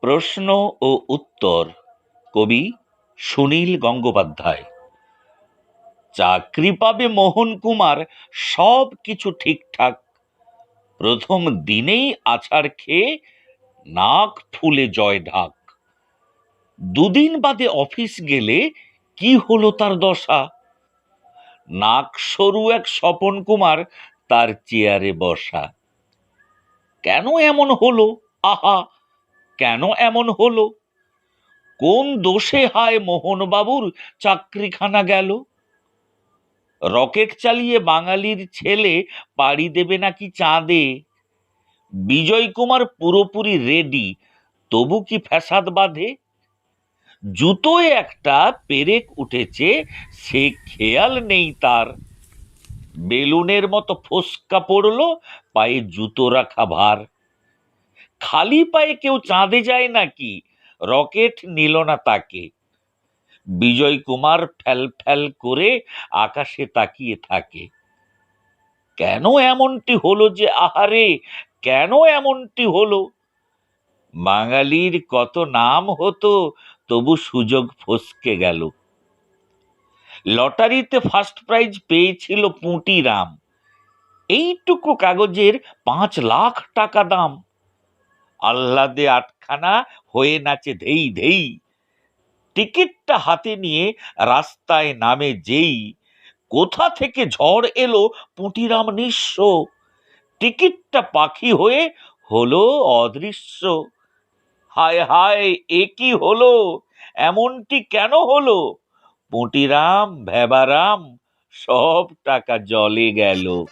প্রশ্ন ও উত্তর। কবি সুনীল গঙ্গোপাধ্যায়। চাকরি পাবে মোহন কুমার, সব কিছু ঠিকঠাক। প্রথম দিনেই আছাড় খেয়ে নাক ফুলে জয় ঢাক। দুদিন বাদে অফিস গেলে কি হলো তার দশা? নাক সরু এক স্বপন কুমার তার চেয়ারে বসা। কেন এমন হলো? আহা! কেন এমন হলো? কোন দোষে হায় মোহনবাবুর চাকরিখানা গেল? রকেট চালিয়ে বাঙালির ছেলে পাড়ি দেবে নাকি চাঁদে? বিজয় কুমার পুরোপুরি রেডি, তবু কি ফ্যাসাদ বাঁধে? জুতোয় একটা পেরেক উঠেছে, সে খেয়াল নেই তার। বেলুনের মতো ফোসকা পড়ল, পায়ে জুতো রাখা ভার। খালি পায়ে কেউ চাঁদে যায় নাকি? রকেট নিল না তাকে। বিজয় কুমার ফ্যাল ফ্যাল করে আকাশে তাকিয়ে থাকে। কেন এমনটি হলো যে আহারে, কেন এমনটি হলো? বাঙালির কত নাম হতো, তবু সুযোগ ফসকে গেল। লটারিতে ফার্স্ট প্রাইজ পেয়েছিল পুঁটি রাম। এইটুকু কাগজের পাঁচ লাখ টাকা দাম। আহ্লাদে আটখানা হয়ে নাচে ধেই ধেই। টিকিটটা হাতে নিয়ে রাস্তায় নামে যেই। কোথা থেকে ঝড় এলো পুঁটিরাম নিঃস্ব। টিকিটটা পাখি হয়ে হলো অদৃশ্য। হায় হায়, এ কি হলো? এমনটি কেন হলো? পুঁটিরাম ভেবারাম, সব টাকা জলে গেল।